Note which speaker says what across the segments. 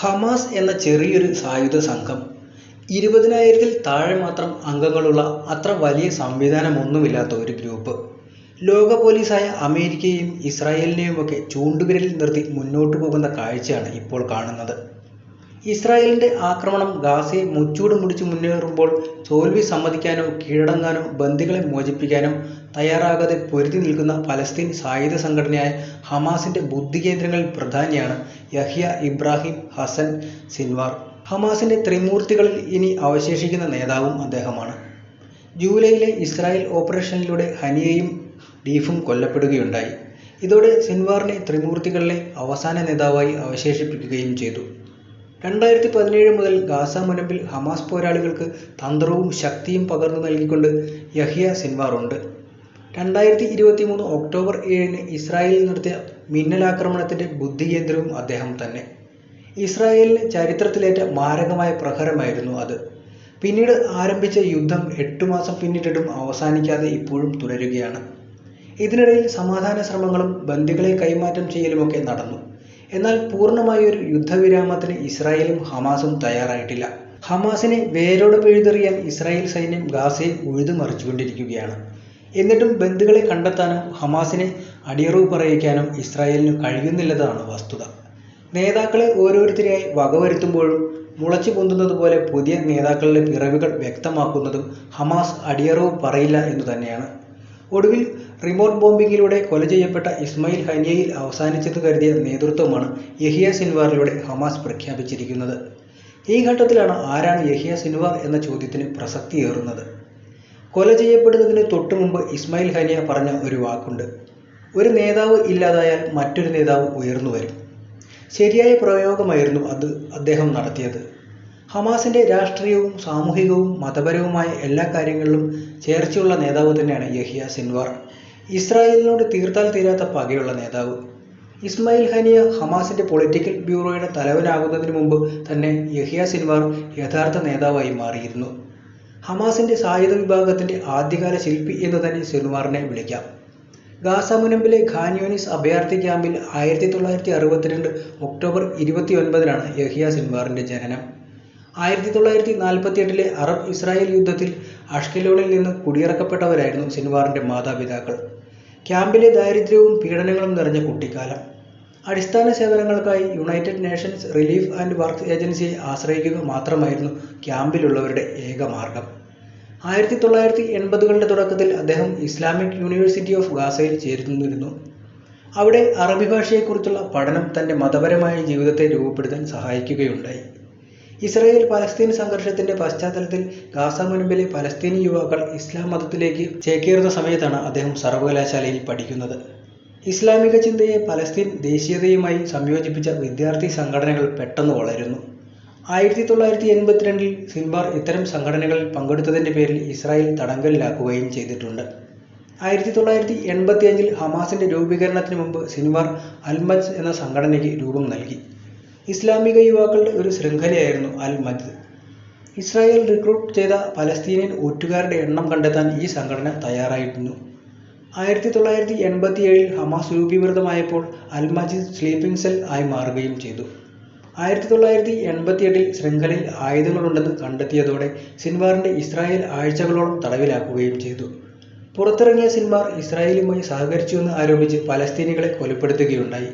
Speaker 1: Hamas എന്ന ചെറിയൊരു സായുധ സംഘം. ഇരുപതിനായിരത്തിൽ താഴെ മാത്രം അംഗങ്ങളുള്ള അത്ര വലിയ സംവിധാനമൊന്നുമില്ലാത്ത ഒരു ഗ്രൂപ്പ്. ലോക പോലീസായ അമേരിക്കയെയും ഇസ്രായേലിനെയുമൊക്കെ ചൂണ്ടുവിരലിൽ നിർത്തി മുന്നോട്ടു പോകുന്ന കാഴ്ചയാണ് ഇപ്പോൾ കാണുന്നത്. ഇസ്രായേലിന്റെ ആക്രമണം ഗാസയെ മുച്ചൂട് മുടിച്ച് മുന്നേറുമ്പോൾ തോൽവി സമ്മതിക്കാനോ കീഴടങ്ങാനോ ബന്ദികളെ മോചിപ്പിക്കാനോ തയ്യാറാകാതെ പൊരുതി നിൽക്കുന്ന പലസ്തീൻ സായുധ സംഘടനയായ ഹമാസിന്റെ ബുദ്ധികേന്ദ്രങ്ങളിൽ പ്രധാനിയാണ് യഹ്യ ഇബ്രാഹിം ഹസൻ സിൻവാർ. ഹമാസിന്റെ ത്രിമൂർത്തികളിൽ ഇനി അവശേഷിക്കുന്ന നേതാവും അദ്ദേഹമാണ്. ജൂലൈയിലെ ഇസ്രായേൽ ഓപ്പറേഷനിലൂടെ ഹനിയയും ഡീഫും കൊല്ലപ്പെടുകയുണ്ടായി. ഇതോടെ സിൻവാറിനെ ത്രിമൂർത്തികളിലെ അവസാന നേതാവായി അവശേഷിപ്പിക്കുകയും ചെയ്തു. രണ്ടായിരത്തി പതിനേഴ് മുതൽ ഗാസ മുനമ്പിൽ ഹമാസ് പോരാളികൾക്ക് തന്ത്രവും ശക്തിയും പകർന്നു നൽകിക്കൊണ്ട് യഹിയ സിൻവാർ ഉണ്ട് രണ്ടായിരത്തി ഇരുപത്തി മൂന്ന് ഒക്ടോബർ ഏഴിന് ഇസ്രായേലിൽ നടത്തിയ മിന്നലാക്രമണത്തിന്റെ ബുദ്ധികേന്ദ്രവും അദ്ദേഹം തന്നെ. ഇസ്രായേലിന് ചരിത്രത്തിലേറ്റ മാരകമായ പ്രഹരമായിരുന്നു അത്. പിന്നീട് ആരംഭിച്ച യുദ്ധം എട്ടു മാസം പിന്നിട്ടിട്ടും അവസാനിക്കാതെ ഇപ്പോഴും തുടരുകയാണ്. ഇതിനിടയിൽ സമാധാന ശ്രമങ്ങളും ബന്ദികളെ കൈമാറ്റം ചെയ്യലുമൊക്കെ നടന്നു. എന്നാൽ പൂർണമായ ഒരു യുദ്ധവിരാമത്തിന് ഇസ്രായേലും ഹമാസും തയ്യാറായിട്ടില്ല. ഹമാസിനെ വേരോട് പിഴുതെറിയാൻ ഇസ്രായേൽ സൈന്യം ഗാസയെ ഉഴുതുമറിച്ചുകൊണ്ടിരിക്കുകയാണ് എന്നിട്ടും ബന്ധുക്കളെ കണ്ടെത്താനും ഹമാസിനെ അടിയറവ് പറയിക്കാനോ ഇസ്രായേലിന് കഴിയുന്നില്ലതാണ് വസ്തുത. നേതാക്കളെ ഓരോരുത്തരെയായി വകവരുത്തുമ്പോഴും മുളച്ചു പൊന്തുന്നത് പോലെ പുതിയ നേതാക്കളുടെ പിറവികൾ വ്യക്തമാക്കുന്നതും ഹമാസ് അടിയറവ് പറയില്ല എന്നു തന്നെയാണ്. ഒടുവിൽ റിമോട്ട് ബോംബിങ്ങിലൂടെ കൊല ചെയ്യപ്പെട്ട ഇസ്മയിൽ ഹനിയയിൽ അവസാനിച്ചെന്ന് കരുതിയ നേതൃത്വമാണ് യഹിയ സിൻവാറിലൂടെ ഹമാസ് പ്രഖ്യാപിച്ചിരിക്കുന്നത്. ഈ ഘട്ടത്തിലാണ് ആരാണ് യഹിയ സിൻവാർ എന്ന ചോദ്യത്തിന് പ്രസക്തിയേറുന്നത്. കൊല ചെയ്യപ്പെടുന്നതിന് തൊട്ടു മുമ്പ് ഇസ്മായിൽ ഹനിയ പറഞ്ഞ ഒരു വാക്കുണ്ട്. ഒരു നേതാവ് ഇല്ലാതായാൽ മറ്റൊരു നേതാവ് ഉയർന്നു വരും. ശരിയായ പ്രയോഗമായിരുന്നു അത് അദ്ദേഹം നടത്തിയത്. ഹമാസിന്റെ രാഷ്ട്രീയവും സാമൂഹികവും മതപരവുമായ എല്ലാ കാര്യങ്ങളിലും ചേർച്ചയുള്ള നേതാവ് തന്നെയാണ് യഹിയ സിൻവാർ. ഇസ്രായേലിനോട് തീർത്താൽ തീരാത്ത പകയുള്ള നേതാവ്. ഇസ്മായിൽ ഹനിയ ഹമാസിന്റെ പൊളിറ്റിക്കൽ ബ്യൂറോയുടെ തലവനാകുന്നതിന് മുമ്പ് തന്നെ യഹിയ സിൻവാർ യഥാർത്ഥ നേതാവായി മാറിയിരുന്നു. ഹമാസിന്റെ സായുധ വിഭാഗത്തിന്റെ ആദ്യകാല ശില്പി എന്ന് തന്നെ സിൻവാറിനെ വിളിക്കാം. ഗാസ മുനമ്പിലെ ഖാൻയൂനിസ് അഭയാർത്ഥി ക്യാമ്പിൽ ആയിരത്തി തൊള്ളായിരത്തി അറുപത്തിരണ്ട് ഒക്ടോബർ ഇരുപത്തി ഒൻപതിനാണ് യഹിയ സിൻവാറിന്റെ ജനനം. ആയിരത്തി തൊള്ളായിരത്തി നാൽപ്പത്തി എട്ടിലെ അറബ് ഇസ്രായേൽ യുദ്ധത്തിൽ അഷ്കലോണിൽ നിന്ന് കുടിയിറക്കപ്പെട്ടവരായിരുന്നു സിൻവാറിന്റെ മാതാപിതാക്കൾ. ക്യാമ്പിലെ ദാരിദ്ര്യവും പീഡനങ്ങളും നിറഞ്ഞ കുട്ടിക്കാലം. അടിസ്ഥാന സേവനങ്ങൾക്കായി United Nations Relief and Work ഏജൻസിയെ ആശ്രയിക്കുക മാത്രമായിരുന്നു ക്യാമ്പിലുള്ളവരുടെ ഏക മാർഗം. ആയിരത്തി തൊള്ളായിരത്തി എൺപതുകളുടെ തുടക്കത്തിൽ അദ്ദേഹം ഇസ്ലാമിക് യൂണിവേഴ്സിറ്റി ഓഫ് ഗാസയിൽ ചേരുന്നിരുന്നു. അവിടെ അറബി ഭാഷയെക്കുറിച്ചുള്ള പഠനം തന്റെ മതപരമായ ജീവിതത്തെ രൂപപ്പെടുത്താൻ സഹായിക്കുകയുണ്ടായി. ഇസ്രായേൽ പലസ്തീൻ സംഘർഷത്തിന്റെ പശ്ചാത്തലത്തിൽ ഗാസ മുൻപിലെ പലസ്തീൻ യുവാക്കൾ ഇസ്ലാം മതത്തിലേക്ക് ചേക്കേറുന്ന സമയത്താണ് അദ്ദേഹം സർവകലാശാലയിൽ പഠിക്കുന്നത്. ഇസ്ലാമിക ചിന്തയെ പലസ്തീൻ ദേശീയതയുമായി സംയോജിപ്പിച്ച വിദ്യാർത്ഥി സംഘടനകൾ പെട്ടെന്ന് വളരുന്നു. ആയിരത്തി തൊള്ളായിരത്തി എൺപത്തിരണ്ടിൽ സിൻബാർ ഇത്തരം സംഘടനകളിൽ പങ്കെടുത്തതിന്റെ പേരിൽ ഇസ്രായേൽ തടങ്കലിലാക്കുകയും ചെയ്തിട്ടുണ്ട്. ആയിരത്തി തൊള്ളായിരത്തി എൺപത്തി അഞ്ചിൽ ഹമാസിന്റെ രൂപീകരണത്തിന് മുമ്പ് സിൻവാർ അൽമജ് എന്ന സംഘടനയ്ക്ക് രൂപം നൽകി. ഇസ്ലാമിക യുവാക്കളുടെ ഒരു ശൃംഖലയായിരുന്നു അൽ മജ് ഇസ്രായേൽ റിക്രൂട്ട് ചെയ്ത പലസ്തീനിയൻ ഊറ്റുകാരുടെ എണ്ണം കണ്ടെത്താൻ ഈ സംഘടന തയ്യാറായിരുന്നു. ആയിരത്തി തൊള്ളായിരത്തി എൺപത്തി ഏഴിൽ ഹമാസ് രൂപീകൃതമായപ്പോൾ അൽ മജിദ് സ്ലീപ്പിംഗ് സെൽ ആയി മാറുകയും ചെയ്തു. ആയിരത്തി തൊള്ളായിരത്തി എൺപത്തി എട്ടിൽ ശൃംഖലയിൽ ആയുധങ്ങളുണ്ടെന്ന് കണ്ടെത്തിയതോടെ സിൻവാറിന്റെ ഇസ്രായേൽ ആഴ്ചകളോളം തടവിലാക്കുകയും ചെയ്തു. പുറത്തിറങ്ങിയ സിൻവാർ ഇസ്രായേലുമായി സഹകരിച്ചുവെന്ന് ആരോപിച്ച് പലസ്തീനികളെ കൊലപ്പെടുത്തുകയുണ്ടായി.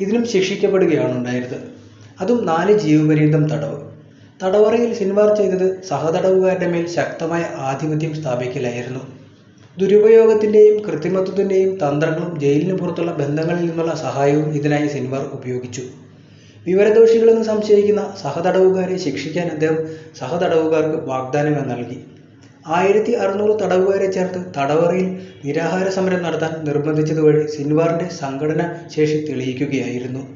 Speaker 1: ഇതിനും ശിക്ഷിക്കപ്പെടുകയാണ് ഉണ്ടായത് അതും നാല് ജീവപര്യന്തം തടവ്. തടവറയിൽ സിൻവാർ ചെയ്തത് സഹതടവുകാരുടെ മേൽ ശക്തമായ ആധിപത്യം സ്ഥാപിക്കലായിരുന്നു. ദുരുപയോഗത്തിന്റെയും കൃത്രിമത്വത്തിന്റെയും തന്ത്രങ്ങളും ജയിലിന് പുറത്തുള്ള ബന്ധങ്ങളിൽ നിന്നുള്ള സഹായവും ഇതിനായി സിൻവാർ ഉപയോഗിച്ചു. വിവരദോഷികളെന്ന് സംശയിക്കുന്ന സഹതടവുകാരെ ശിക്ഷിക്കാൻ അദ്ദേഹം സഹതടവുകാർക്ക് വാഗ്ദാനങ്ങൾ നൽകി. ആയിരത്തി അറുന്നൂറ് തടവുകാരെ ചേർത്ത് തടവറയിൽ നിരാഹാര സമരം നടത്താൻ നിർബന്ധിച്ചതുവഴി സിൻവാറിന്റെ സംഘടന ശേഷി തെളിയിക്കുകയായിരുന്നു.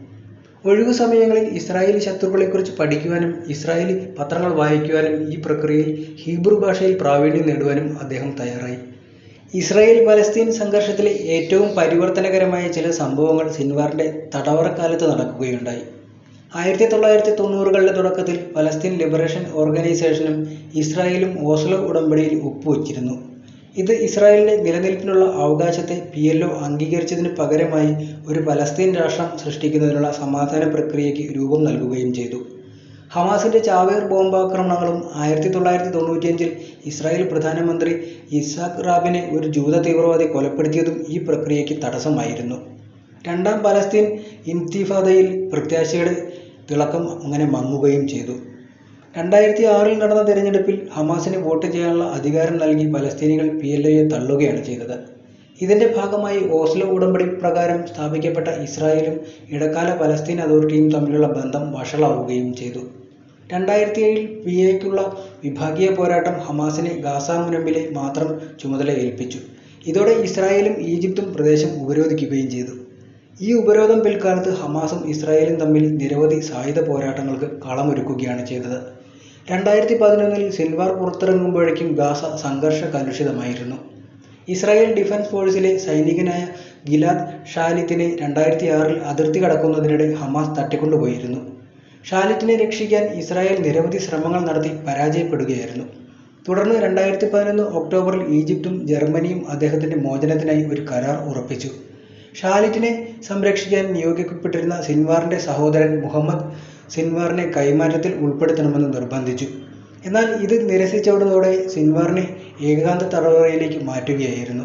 Speaker 1: ഒഴിവു സമയങ്ങളിൽ ഇസ്രായേലി ശത്രുക്കളെക്കുറിച്ച് പഠിക്കുവാനും ഇസ്രായേലി പത്രങ്ങൾ വായിക്കുവാനും ഈ പ്രക്രിയയിൽ ഹീബ്രു ഭാഷയിൽ പ്രാവീണ്യം നേടുവാനും അദ്ദേഹം തയ്യാറായി. ഇസ്രായേൽ പലസ്തീൻ സംഘർഷത്തിലെ ഏറ്റവും പരിവർത്തനകരമായ ചില സംഭവങ്ങൾ സിൻവാറിന്റെ തടവറക്കാലത്ത് നടക്കുകയുണ്ടായി. ആയിരത്തി തൊള്ളായിരത്തി തൊണ്ണൂറുകളുടെ തുടക്കത്തിൽ പലസ്തീൻ ലിബറേഷൻ ഓർഗനൈസേഷനും ഇസ്രായേലും ഓസ്ലോ ഉടമ്പടിയിൽ ഒപ്പുവച്ചിരുന്നു. ഇത് ഇസ്രായേലിന്റെ നിലനിൽപ്പിനുള്ള അവകാശത്തെ പി എൽ ഒ അംഗീകരിച്ചതിന് പകരമായി ഒരു പലസ്തീൻ രാഷ്ട്രം സൃഷ്ടിക്കുന്നതിനുള്ള സമാധാന പ്രക്രിയയ്ക്ക് രൂപം നൽകുകയും ചെയ്തു. ഹമാസിന്റെ ചാവേർ ബോംബാക്രമണങ്ങളും ആയിരത്തി തൊള്ളായിരത്തി തൊണ്ണൂറ്റിയഞ്ചിൽ ഇസ്രായേൽ പ്രധാനമന്ത്രി ഇസാഖ് റാബിനെ ഒരു ജൂത തീവ്രവാദി കൊലപ്പെടുത്തിയതും ഈ പ്രക്രിയയ്ക്ക് തടസ്സമായിരുന്നു. രണ്ടാം പലസ്തീൻ ഇൻതിഫാദയിൽ പ്രത്യാശയുടെ തിളക്കം അങ്ങനെ മങ്ങുകയും ചെയ്തു. രണ്ടായിരത്തി ആറിൽ നടന്ന തെരഞ്ഞെടുപ്പിൽ ഹമാസിന് വോട്ട് ചെയ്യാനുള്ള അധികാരം നൽകി പലസ്തീനികൾ പി എൽ എയെ തള്ളുകയാണ് ചെയ്തത്. ഇതിന്റെ ഭാഗമായി ഓസ്ലോ ഉടമ്പടി പ്രകാരം സ്ഥാപിക്കപ്പെട്ട ഇസ്രായേലും ഇടക്കാല പലസ്തീൻ അതോറിറ്റിയും തമ്മിലുള്ള ബന്ധം വഷളാവുകയും ചെയ്തു. രണ്ടായിരത്തി ഏഴിൽ പി എക്കുള്ള വിഭാഗീയ പോരാട്ടം ഹമാസിനെ ഗാസ മുനമ്പിലെ മാത്രം ചുമതല ഏൽപ്പിച്ചു. ഇതോടെ ഇസ്രായേലും ഈജിപ്തും പ്രദേശം ഉപരോധിക്കുകയും ചെയ്തു. ഈ ഉപരോധം പിൽക്കാലത്ത് ഹമാസും ഇസ്രായേലും തമ്മിൽ നിരവധി സായുധ പോരാട്ടങ്ങൾക്ക് കളമൊരുക്കുകയാണ് ചെയ്തത്. രണ്ടായിരത്തി പതിനൊന്നിൽ സിൽവാർ പുറത്തിറങ്ങുമ്പോഴേക്കും ഗാസ സംഘർഷ കലുഷിതമായിരുന്നു ഇസ്രായേൽ ഡിഫൻസ് ഫോഴ്സിലെ സൈനികനായ ഗിലാദ് ഷാലിത്തിനെ രണ്ടായിരത്തി ആറിൽ അതിർത്തി കടക്കുന്നതിനിടെ ഹമാസ് തട്ടിക്കൊണ്ടുപോയിരുന്നു. ഷാലിത്തിനെ രക്ഷിക്കാൻ ഇസ്രായേൽ നിരവധി ശ്രമങ്ങൾ നടത്തി പരാജയപ്പെടുകയായിരുന്നു. തുടർന്ന് രണ്ടായിരത്തി പതിനൊന്ന് ഒക്ടോബറിൽ ഈജിപ്തും ജർമ്മനിയും അദ്ദേഹത്തിന്റെ മോചനത്തിനായി ഒരു കരാർ ഉറപ്പിച്ചു. ഷാലിറ്റിനെ സംരക്ഷിക്കാൻ നിയോഗിക്കപ്പെട്ടിരുന്ന സിൻവാറിന്റെ സഹോദരൻ മുഹമ്മദ് സിൻവാറിനെ കൈമാറ്റത്തിൽ ഉൾപ്പെടുത്തണമെന്ന് നിർബന്ധിച്ചു. എന്നാൽ ഇത് നിരസിച്ചവിടുന്നതോടെ സിൻവാറിനെ ഏകാന്ത തടവറയിലേക്ക് മാറ്റുകയായിരുന്നു.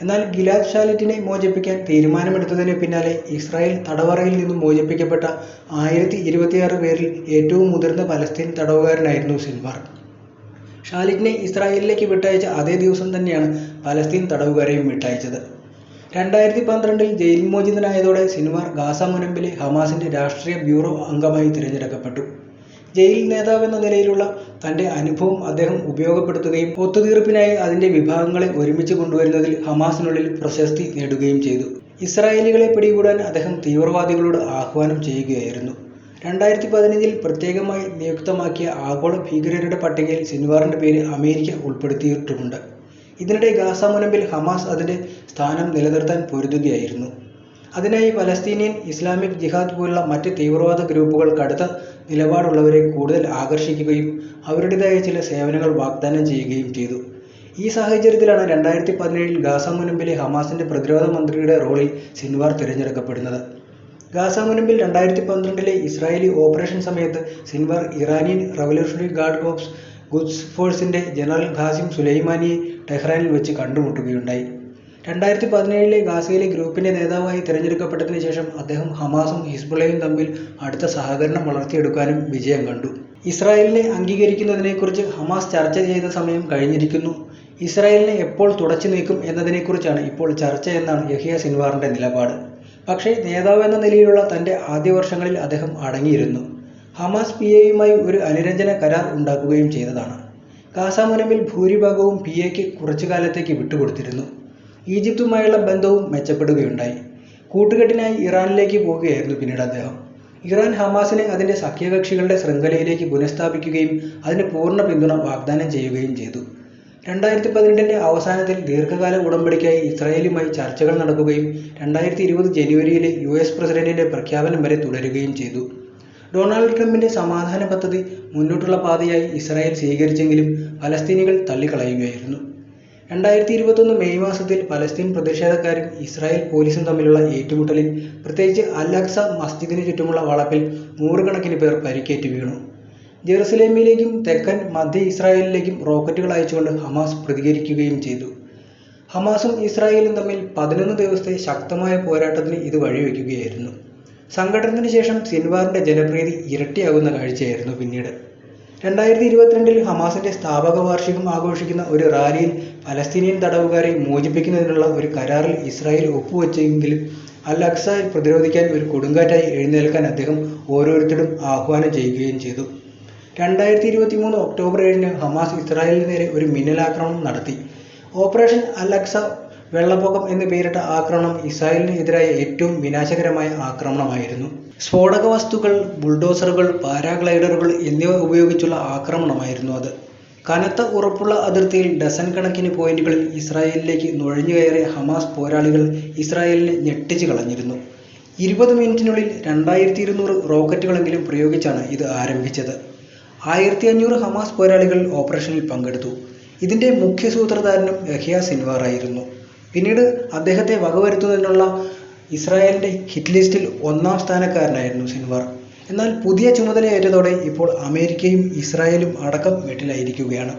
Speaker 1: എന്നാൽ ഗിലാദ് ഷാലിറ്റിനെ മോചിപ്പിക്കാൻ തീരുമാനമെടുത്തതിന് പിന്നാലെ ഇസ്രായേൽ തടവറയിൽ നിന്നും മോചിപ്പിക്കപ്പെട്ട ആയിരത്തി ഇരുപത്തിയാറ് പേരിൽ ഏറ്റവും മുതിർന്ന പലസ്തീൻ തടവുകാരനായിരുന്നു സിൻവാർ. ഷാലിറ്റിനെ ഇസ്രായേലിലേക്ക് വിട്ടയച്ച അതേ ദിവസം തന്നെയാണ് പലസ്തീൻ തടവുകാരെയും വിട്ടയച്ചത്. രണ്ടായിരത്തി പന്ത്രണ്ടിൽ ജയിൽ മോചിതനായതോടെ സിൻവാർ ഗാസ മുനമ്പിലെ ഹമാസിന്റെ രാഷ്ട്രീയ ബ്യൂറോ അംഗമായി തിരഞ്ഞെടുക്കപ്പെട്ടു. ജയിൽ നേതാവെന്ന നിലയിലുള്ള തന്റെ അനുഭവം അദ്ദേഹം ഉപയോഗപ്പെടുത്തുകയും ഒത്തുതീർപ്പിനായി അതിന്റെ വിഭാഗങ്ങളെ ഒരുമിച്ച് കൊണ്ടുവരുന്നതിൽ ഹമാസിനുള്ളിൽ പ്രശസ്തി നേടുകയും ചെയ്തു. ഇസ്രായേലികളെ പിടികൂടാൻ അദ്ദേഹം തീവ്രവാദികളോട് ആഹ്വാനം ചെയ്യുകയായിരുന്നു. രണ്ടായിരത്തി പതിനഞ്ചിൽ പ്രത്യേകമായി നിയുക്തമാക്കിയ ആഗോള ഭീകരരുടെ പട്ടികയിൽ സിൻവാറിന്റെ പേര് അമേരിക്ക ഉൾപ്പെടുത്തിയിട്ടുമുണ്ട്. ഇതിനിടെ ഗാസ മുനമ്പിൽ ഹമാസ് അതിന്റെ സ്ഥാനം നിലനിർത്താൻ പൊരുതുകയായിരുന്നു. അതിനായി പലസ്തീനിയൻ ഇസ്ലാമിക് ജിഹാദ് പോലുള്ള മറ്റ് തീവ്രവാദ ഗ്രൂപ്പുകൾ കടുത്ത നിലപാടുള്ളവരെ കൂടുതൽ ആകർഷിക്കുകയും അവരുടേതായ ചില സേവനങ്ങൾ വാഗ്ദാനം ചെയ്യുകയും ചെയ്തു. ഈ സാഹചര്യത്തിലാണ് രണ്ടായിരത്തി പതിനേഴിൽ ഗാസ മുനമ്പിലെ ഹമാസിന്റെ പ്രതിരോധ മന്ത്രിയുടെ റോളിൽ സിൻവാർ തിരഞ്ഞെടുക്കപ്പെടുന്നത്. ഗാസ മുനമ്പിൽ രണ്ടായിരത്തി പന്ത്രണ്ടിലെ ഇസ്രായേലി ഓപ്പറേഷൻ സമയത്ത് Sinwar Iranian Revolutionary Guard Corps Quds ഫോഴ്സിന്റെ ജനറൽ ഖാസിം സുലൈമാനിയെ ടെഹ്റാനിൽ വെച്ച് കണ്ടുമുട്ടുകയുണ്ടായി. രണ്ടായിരത്തി പതിനേഴിലെ ഗാസയിലെ ഗ്രൂപ്പിന്റെ നേതാവായി തിരഞ്ഞെടുക്കപ്പെട്ടതിന് ശേഷം അദ്ദേഹം ഹമാസും ഹിസ്ബുള്ളയും തമ്മിൽ അടുത്ത സഹകരണം വളർത്തിയെടുക്കാനും വിജയം കണ്ടു. ഇസ്രായേലിനെ അംഗീകരിക്കുന്നതിനെക്കുറിച്ച് ഹമാസ് ചർച്ച ചെയ്ത സമയം കഴിഞ്ഞിരിക്കുന്നു. ഇസ്രായേലിനെ എപ്പോൾ തുടച്ചു തുടച്ചുനീക്കും എന്നതിനെക്കുറിച്ചാണ് ഇപ്പോൾ ചർച്ച എന്നാണ് യഹിയ സിൻവാറിന്റെ നിലപാട്. പക്ഷേ നേതാവ് എന്ന നിലയിലുള്ള തന്റെ ആദ്യ വർഷങ്ങളിൽ അദ്ദേഹം അടങ്ങിയിരുന്നു. ഹമാസ് പി എയുമായി ഒരു അനുരഞ്ജന കരാർ ഉണ്ടാക്കുകയും ചെയ്തതാണ്. ഗാസ മുനമ്പിൽ ഭൂരിഭാഗവും പി എക്ക് കുറച്ചു കാലത്തേക്ക് വിട്ടുകൊടുത്തിരുന്നു. ഈജിപ്തുമായുള്ള ബന്ധവും മെച്ചപ്പെടുകയുണ്ടായി. കൂട്ടുകെട്ടിനായി ഇറാനിലേക്ക് പോവുകയായിരുന്നു പിന്നീട് അദ്ദേഹം. ഇറാൻ ഹമാസിനെ അതിന്റെ സഖ്യകക്ഷികളുടെ ശൃംഖലയിലേക്ക് പുനഃസ്ഥാപിക്കുകയും അതിന് പൂർണ പിന്തുണ വാഗ്ദാനം ചെയ്യുകയും ചെയ്തു. രണ്ടായിരത്തി പതിനെട്ടിന്റെ അവസാനത്തിൽ ദീർഘകാല ഉടമ്പടിക്കായി ഇസ്രായേലുമായി ചർച്ചകൾ നടക്കുകയും രണ്ടായിരത്തി ഇരുപത് ജനുവരിയിലെ യു എസ് പ്രസിഡന്റിന്റെ പ്രഖ്യാപനം വരെ തുടരുകയും ചെയ്തു. ഡൊണാൾഡ് ട്രംപിന്റെ സമാധാന പദ്ധതി മുന്നോട്ടുള്ള പാതയായി ഇസ്രായേൽ സ്വീകരിച്ചെങ്കിലും പലസ്തീനികൾ തള്ളിക്കളയുകയായിരുന്നു. രണ്ടായിരത്തി ഇരുപത്തൊന്ന് മെയ് മാസത്തിൽ പലസ്തീൻ പ്രതിഷേധക്കാരും ഇസ്രായേൽ പോലീസും തമ്മിലുള്ള ഏറ്റുമുട്ടലിൽ പ്രത്യേകിച്ച് അലക്സ മസ്ജിദിന് ചുറ്റുമുള്ള വളപ്പിൽ നൂറുകണക്കിന് പേർ പരിക്കേറ്റ് വീണു. ജെറുസലേമിലേക്കും തെക്കൻ മധ്യ ഇസ്രായേലിലേക്കും റോക്കറ്റുകൾ അയച്ചുകൊണ്ട് ഹമാസ് പ്രതികരിക്കുകയും ചെയ്തു. ഹമാസും ഇസ്രായേലും തമ്മിൽ പതിനൊന്ന് ദിവസത്തെ ശക്തമായ പോരാട്ടത്തിന് ഇത് വഴിവെക്കുകയായിരുന്നു. സംഘട്ടനത്തിന് ശേഷം സിൻവാറിന്റെ ജനപ്രീതി ഇരട്ടിയാകുന്ന കാഴ്ചയായിരുന്നു പിന്നീട്. രണ്ടായിരത്തി ഇരുപത്തിരണ്ടിൽ ഹമാസിന്റെ സ്ഥാപക വാർഷികം ആഘോഷിക്കുന്ന ഒരു റാലിയിൽ പലസ്തീനിയൻ തടവുകാരെ മോചിപ്പിക്കുന്നതിനുള്ള ഒരു കരാറിൽ ഇസ്രായേൽ ഒപ്പുവെച്ചെങ്കിലും അൽ അക്സായി പ്രതിരോധിക്കാൻ ഒരു കൊടുങ്കാറ്റായി എഴുന്നേൽക്കാൻ അദ്ദേഹം ഓരോരുത്തരും ആഹ്വാനം ചെയ്യുകയും ചെയ്തു. രണ്ടായിരത്തി ഇരുപത്തി മൂന്ന് ഒക്ടോബർ ഏഴിന് ഹമാസ് ഇസ്രായേലിന് നേരെ ഒരു മിന്നലാക്രമണം നടത്തി. ഓപ്പറേഷൻ അൽ അഖ്സ വെള്ളപ്പൊക്കം എന്ന് പേരിട്ട ആക്രമണം ഇസ്രായേലിന് എതിരായ ഏറ്റവും വിനാശകരമായ ആക്രമണമായിരുന്നു. സ്ഫോടക വസ്തുക്കൾ, ബുൾഡോസറുകൾ, പാരാഗ്ലൈഡറുകൾ എന്നിവ ഉപയോഗിച്ചുള്ള ആക്രമണമായിരുന്നു അത്. കനത്ത ഉറപ്പുള്ള അതിർത്തിയിൽ ഡസൻ കണക്കിന് പോയിന്റുകളിൽ ഇസ്രായേലിലേക്ക് നുഴഞ്ഞുകയറിയ ഹമാസ് പോരാളികൾ ഇസ്രായേലിനെ ഞെട്ടിച്ച് കളഞ്ഞിരുന്നു. ഇരുപത് മിനിറ്റിനുള്ളിൽ രണ്ടായിരത്തി ഇരുന്നൂറ് റോക്കറ്റുകളെങ്കിലും പ്രയോഗിച്ചാണ് ഇത് ആരംഭിച്ചത്. ആയിരത്തി അഞ്ഞൂറ് ഹമാസ് പോരാളികൾ ഓപ്പറേഷനിൽ പങ്കെടുത്തു. ഇതിന്റെ മുഖ്യ സൂത്രധാരനും യഹിയ സിൻവാർ ആയിരുന്നു പിന്നീട് അദ്ദേഹത്തെ വകവരുത്തുന്നതിനുള്ള ഇസ്രായേലിന്റെ ഹിറ്റ് ലിസ്റ്റിൽ ഒന്നാം സ്ഥാനക്കാരനായിരുന്നു സിൻവാർ. എന്നാൽ പുതിയ ചുമതലയേറ്റതോടെ ഇപ്പോൾ അമേരിക്കയും ഇസ്രായേലും അടക്കം വെട്ടിലായിരിക്കുകയാണ്.